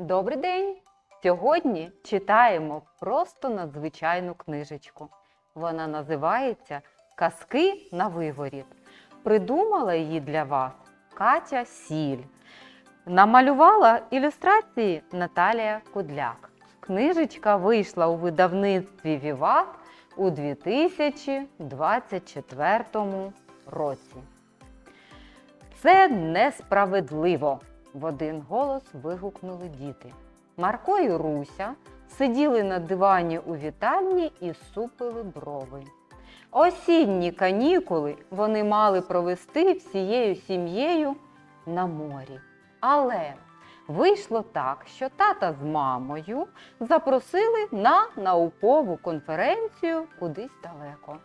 Добрий день! Сьогодні читаємо просто надзвичайну книжечку. Вона називається Казки на виворіт. Придумала її для вас Катя Сіль. Намалювала ілюстрації Наталія Кудляк. Книжечка вийшла у видавництві Віват у 2024 році. Це несправедливо. В один голос вигукнули діти. Марко і Руся сиділи на дивані у вітальні і супили брови. Осінні канікули вони мали провести всією сім'єю на морі. Але вийшло так, що тата з мамою запросили на наукову конференцію кудись далеко.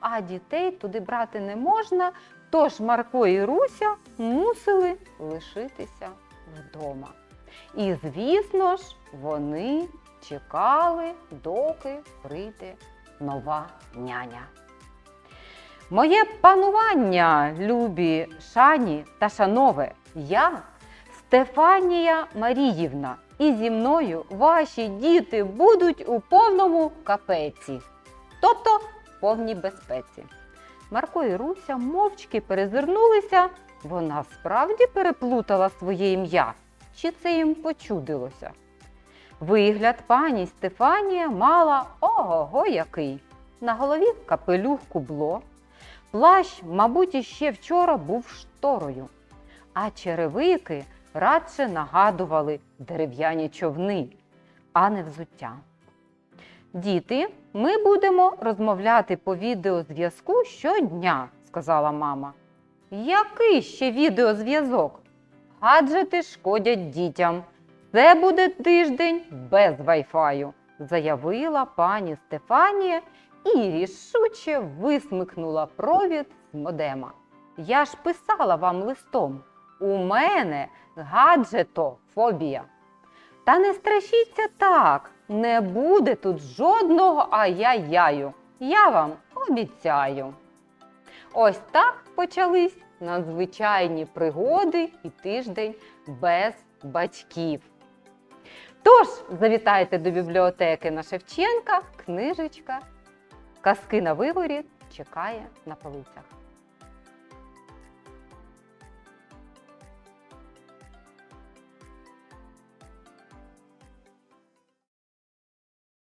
А дітей туди брати не можна, Тож Марко і Руся мусили лишитися вдома. І, звісно ж, вони чекали, доки прийде нова няня. Моє панування, любі шані та шанове, я Стефанія Маріївна, і зі мною ваші діти будуть у повному капеці, тобто повній безпеці. Марко і Руся мовчки перезирнулися. Вона справді переплутала своє ім'я. Чи це їм почудилося? Вигляд пані Стефанія мала ого-го який. На голові капелюх кубло. Плащ, мабуть, іще вчора був шторою, а черевики радше нагадували дерев'яні човни, а не взуття. Діти, ми будемо розмовляти по відеозв'язку щодня, сказала мама. Який ще відеозв'язок? Гаджети шкодять дітям. Це буде тиждень без вайфаю, заявила пані Стефанія і рішуче висмикнула провід з модема. Я ж писала вам листом. У мене гаджетофобія. Та не страшіться так, не буде тут жодного ай-яй-яю. Я вам обіцяю. Ось так почались надзвичайні пригоди і тиждень без батьків. Тож, завітайте до бібліотеки на Шевченка, книжечка, казки на виворі чекає на полицях.